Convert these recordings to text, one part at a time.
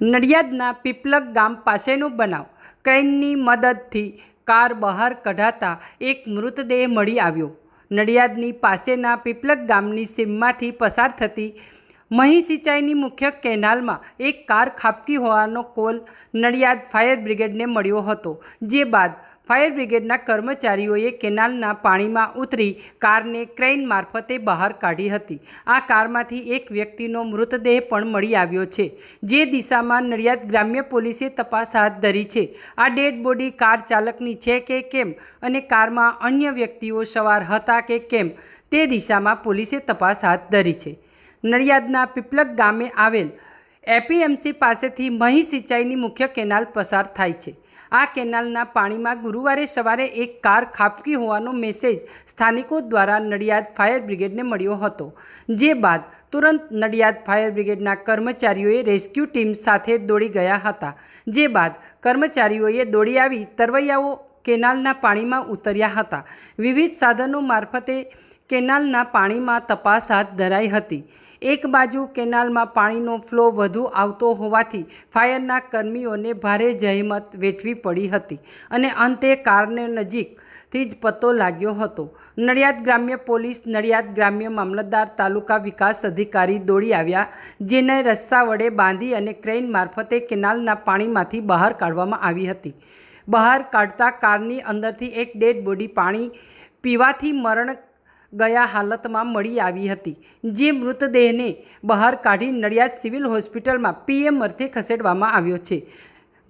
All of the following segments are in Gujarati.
નડિયાદના પીપલક ગામ પાસેનો બનાવ. ક્રેનની મદદથી કાર બહાર કઢાતા એક મૃતદેહ મળી આવ્યો. નડિયાદની પાસેના પીપલક ગામની સીમમાંથી પસાર થતી મહી સિંચાઈની મુખ્ય કેનાલમાં એક કાર ખાબકી હોવાનો કોલ નડિયાદ ફાયર બ્રિગેડને મળ્યો હતો, જે બાદ ફાયર બ્રિગેડના કર્મચારીઓએ કેનાલના પાણીમાં ઉતરી કારને ક્રેન મારફતે બહાર કાઢી હતી. આ કારમાંથી એક વ્યક્તિનો મૃતદેહ પણ મળી આવ્યો છે, જે દિશામાં નડિયાદ ગ્રામ્ય પોલીસે તપાસ હાથ ધરી છે. આ ડેડ બોડી કાર ચાલકની છે કે કેમ અને કારમાં અન્ય વ્યક્તિઓ સવાર હતા કે કેમ તે દિશામાં પોલીસે તપાસ હાથ ધરી છે. નડિયાદના પીપલક ગામે આવેલ એપીએમસી પાસેથી મહી સિંચાઈની મુખ્ય કેનાલ પસાર થાય છે. આ કેનાલના પાણીમાં ગુરુવારે સવારે એક કાર ખાબકી હોવાનો મેસેજ સ્થાનિકો દ્વારા નડિયાદ ફાયર બ્રિગેડને મળ્યો હતો, જે બાદ તુરંત નડિયાદ ફાયર બ્રિગેડના કર્મચારીઓએ રેસ્ક્યુ ટીમ સાથે દોડી ગયા હતા, જે બાદ કર્મચારીઓએ દોડી આવી તરવૈયાઓ કેનાલના પાણીમાં ઉતર્યા હતા. વિવિધ સાધનો મારફતે કેનાલના પાણીમાં તપાસ હાથ ધરાઈ હતી. એક બાજુ કેનાલમાં પાણીનો ફ્લો વધુ આવતો હોવાથી ફાયરના કર્મીઓને ભારે જહેમત વેઠવી પડી હતી અને અંતે કારને નજીકથી જ પત્તો લાગ્યો હતો. નડિયાદ ગ્રામ્ય પોલીસ નડિયાદ ગ્રામ્ય મામલતદાર તાલુકા વિકાસ અધિકારી દોડી આવ્યા, જેને રસ્સા વડે બાંધી અને ક્રેઇન મારફતે કેનાલના પાણીમાંથી બહાર કાઢવામાં આવી હતી. બહાર કાઢતા કારની અંદરથી એક ડેડ બોડી પાણી પીવાથી મરણ ગયા હાલતમાં મળી આવી હતી. જે મૃતદેહને બહાર કાઢી નડિયાદ સિવિલ હોસ્પિટલમાં પીએમ અર્થે ખસેડવામાં આવ્યો છે.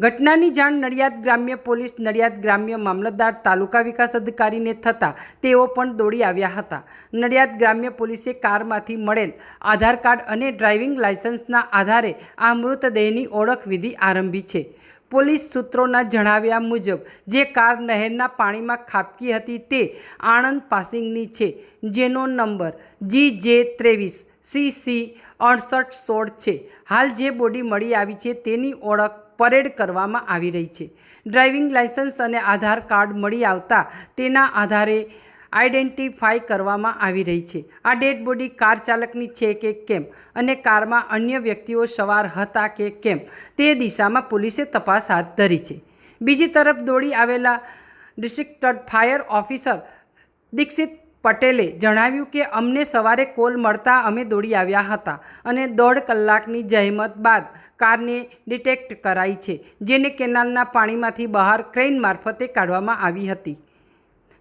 ઘટનાની જાણ નડિયાદ ગ્રામ્ય પોલીસ, નડિયાદ ગ્રામ્ય મામલતદાર, તાલુકા વિકાસ અધિકારીને થતાં તેઓ પણ દોડી આવ્યા હતા. નડિયાદ ગ્રામ્ય પોલીસે કારમાંથી મળેલ આધાર કાર્ડ અને ડ્રાઇવિંગ લાયસન્સના આધારે આ મૃતદેહની ઓળખ વિધિ આરંભી છે. પોલીસ સૂત્રોના જણાવ્યા મુજબ, જે કાર નહેરના પાણીમાં ખાબકી હતી તે આણંદ પાસિંગની છે. જેનો નંબર જી જે ત્રેવીસ સી સી અડસઠ સોળ છે. હાલ જે બોડી મળી આવી છે તેની ઓળખ પરેડ કરવામાં આવી રહી છે. ડ્રાઇવિંગ લાયસન્સ અને આધાર કાર્ડ મળી આવતા તેના આધારે આઈડેન્ટિફાઈ કરવામાં આવી રહી છે. આ ડેડ બોડી કાર ચાલકની છે કે કેમ અને કારમાં અન્ય વ્યક્તિઓ સવાર હતા કે કેમ તે દિશામાં પોલીસે તપાસ હાથ ધરી છે. બીજી તરફ દોડી આવેલા ડિસ્ટ્રિક્ટ ફાયર ઓફિસર દીક્ષિત પટેલે જણાવ્યું કે અમને સવારે કોલ મળતા અમે દોડી આવ્યા હતા અને દોઢ કલાકની જહેમત બાદ કારને ડિટેક્ટ કરાઈ છે, જેને કેનાલના પાણીમાંથી બહાર ક્રેન મારફતે કાઢવામાં આવી હતી.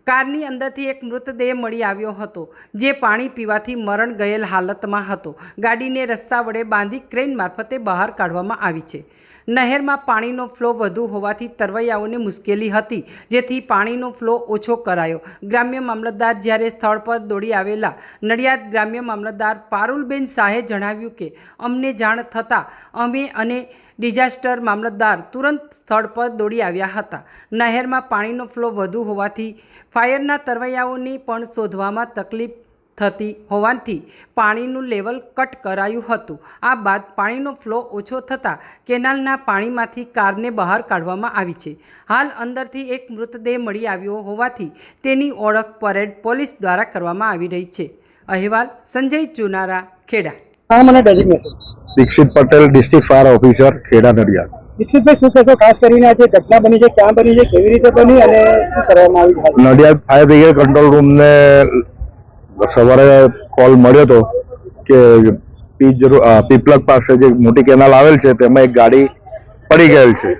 કારની અંદરથી એક મૃતદેહ મળી આવ્યો હતો, જે પાણી પીવાથી મરણ ગયેલ હાલતમાં હતો. ગાડીને રસ્તા વડે બાંધી ક્રેન મારફતે બહાર કાઢવામાં આવી છે. નહેરમાં પાણીનો ફ્લો વધુ હોવાથી તરવૈયાઓને મુશ્કેલી હતી, જેથી પાણીનો ફ્લો ઓછો કરાયો. ગ્રામ્ય મામલતદાર જ્યારે સ્થળ પર દોડી આવેલા, નડિયાદ ગ્રામ્ય મામલતદાર પારુલબેન શાહે જણાવ્યું કે, અમને જાણ થતાં અમે અને ડિઝાસ્ટર મામલતદાર તુરંત સ્થળ પર દોડી આવ્યા હતા. નહેરમાં પાણીનો ફ્લો વધુ હોવાથી ફાયરના તરવૈયાઓની પણ શોધવામાં તકલીફ થતી હોવાથી પાણીનું લેવલ કટ કરાયું હતું. આ બાદ પાણીનો ફ્લો ઓછો થતાં કેનાલના પાણીમાંથી કારને બહાર કાઢવામાં આવી છે. હાલ અંદરથી એક મૃતદેહ મળી આવ્યો હોવાથી તેની ઓળખ પરેડ પોલીસ દ્વારા કરવામાં આવી રહી છે. અહેવાલ સંજય ચુનારા, ખેડા. હા, મને designation Dixit Patel district fire officer Kheda Nadiad. દીક્ષિતભાઈ શું કહેશો? ખાસ કરીને આજે ઘટના બની છે ક્યાં બની છે કેવી રીતે બની અને શું કરવામાં આવી નડિયાદ ફાયર બ્રિગેડ કંટ્રોલ રૂમને સવારે કોલ મળ્યો હતો કે પીપલક પાસે જે મોટી કેનાલ આવેલ છે તેમાં એક ગાડી પડી ગયેલ છે.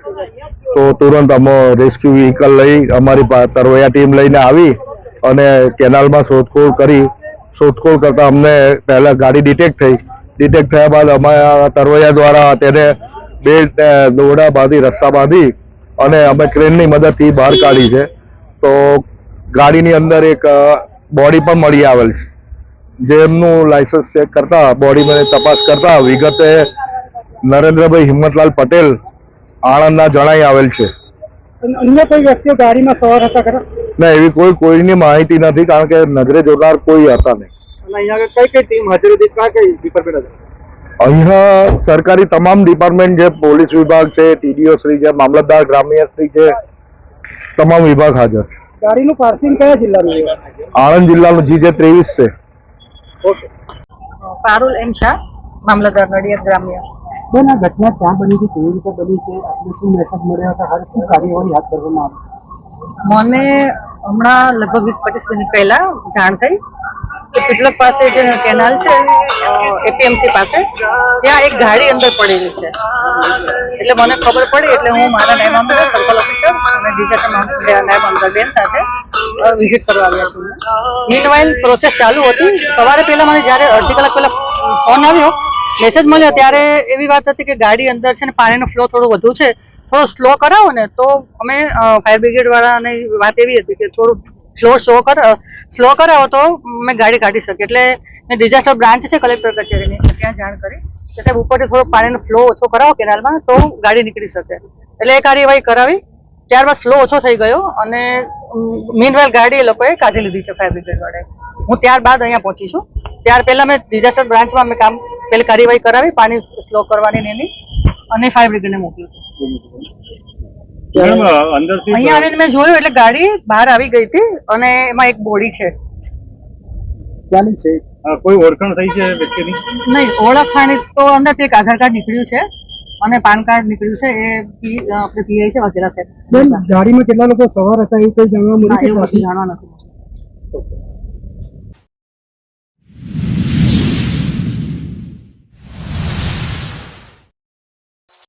તો તુરંત અમે રેસ્ક્યુ વ્હીકલ લઈ અમારી તરવૈયા ટીમ લઈને આવી અને કેનાલમાં શોધખોળ કરી. શોધખોળ કરતા અમને પહેલા ગાડી ડિટેક્ટ થઈ. ડિટેક્ટ થયા બાદ અમારા તરવૈયા દ્વારા તેને બે દોરડા બાંધી રસ્સા બાંધી અને અમે ક્રેનની મદદથી બહાર કાઢી છે. તો ગાડીની અંદર એક બોડી પણ મળી આવેલ છે. જેમનું લાયસન્સ ચેક કરતા બોડીમાં તપાસ કરતા વિગતે નરેન્દ્રભાઈ હિંમતલાલ પટેલ આણંદના જણાઈ આવેલ છે. અને અન્ય કોઈ વ્યક્તિઓ ગાડીમાં સવાર હતા ખરા? ના એવી કોઈ કોઈની માહિતી નથી કારણ કે નજરે જોનાર કોઈ હતા નહીં. અને અહીંયા કઈ કઈ ટીમ હાજર હતી? ક્યાં કઈ ડિપાર્ટમેન્ટ હતી અહીંયા સરકારી તમામ ડિપાર્ટમેન્ટ જે પોલીસ વિભાગ છે ટીડીઓ શ્રી છે મામલતદાર ગ્રામ્ય શ્રી છે તમામ વિભાગ હાજર છે. ગાડીનું પાર્કિંગ કયા જિલ્લાનું આણંદ જિલ્લાનું જી જે ત્રેવીસ છે. ઓકે. પારુલ એમ શાહ મામલતદાર નડિયાદ ગ્રામ્ય. બેન આ ઘટના ક્યાં બની હતી? કેવી રીતે બની છે? આપને શું મેસેજ મળ્યો હતો? હાલ શું કાર્યવાહી હાથ ધરવામાં આવી મને હમણાં લગભગ વીસ પચીસ મિનિટ પહેલા જાણ થઈ કે પીપલક પાસે જે કેનાલ છે એપીએમસી પાસે, ત્યાં એક ગાડી અંદર પડેલી છે. એટલે મને ખબર પડી, એટલે હું મારા નાયબ આમદાર સર્કલ ઓફિસર અને બીજા નાયબ આમદાર બેન સાથે વિઝિટ કરવા આવ્યા છું. મીનવાઇલ પ્રોસેસ ચાલુ હતી. સવારે પહેલા મને જ્યારે અડધી કલાક પહેલા ફોન આવ્યો મેસેજ મળ્યો, ત્યારે એવી વાત હતી કે ગાડી અંદર છે ને પાણીનો ફ્લો થોડો વધુ છે થોડો સ્લો કરાવો ને તો અમે ફાયર બ્રિગેડ વાળાને વાત એવી હતી કે થોડું સ્લો સ્લો કર સ્લો કરાવો તો મેં ગાડી કાઢી શકીએ. એટલે મેં ડિઝાસ્ટર બ્રાન્ચ છે કલેક્ટર કચેરીની ત્યાં જાણ કરી. કે સાહેબ, ઉપરથી થોડો પાણીનો ફ્લો ઓછો કરાવો કેનાલમાં તો ગાડી નીકળી શકે. એટલે એ કાર્યવાહી કરાવી. ત્યારબાદ ફ્લો ઓછો થઈ ગયો અને મીનવેલ ગાડી એ લોકોએ કાઢી લીધી છે ફાયર બ્રિગેડ વાળાએ. હું ત્યારબાદ અહીંયા પહોંચી છું. ત્યાર પહેલાં મેં ડિઝાસ્ટર બ્રાન્ચમાં અમે કામ, પેલી કાર્યવાહી કરાવી, પાણી સ્લો કરવાની નહીં અને ફાયર બ્રિગેડને મોકલ્યું. અહીંયા આવીને મેં જોયું એટલે ગાડી બહાર આવી ગઈ હતી અને એમાં એક બોડી છે. ક્યાંની છે. કોઈ ઓળખાણ થઈ છે વ્યક્તિની? નહીં ઓળખાણી તો અંદર એક આધાર કાર્ડ નીકળ્યું છે અને પાન કાર્ડ નીકળ્યું છે એ આપણે પીઆઈ છે વગેરે ગાડીમાં કેટલા લોકો સવાર હતા એવું કઈ જાણવા મળ્યું જાણવા નથી